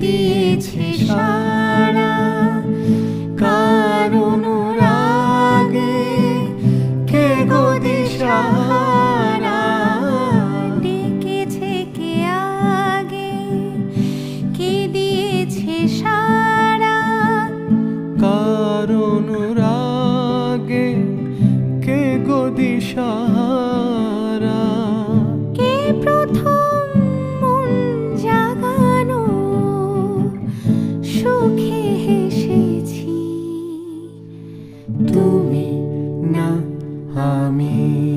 দিয়েছে সারা কারণ রাগে কে গো দিশারা ডেকেছে কে আগে? কে দিয়েছে সারা? কারণ রাগে কে গো দিশা মুখে হেসেছি তুমি না আমি।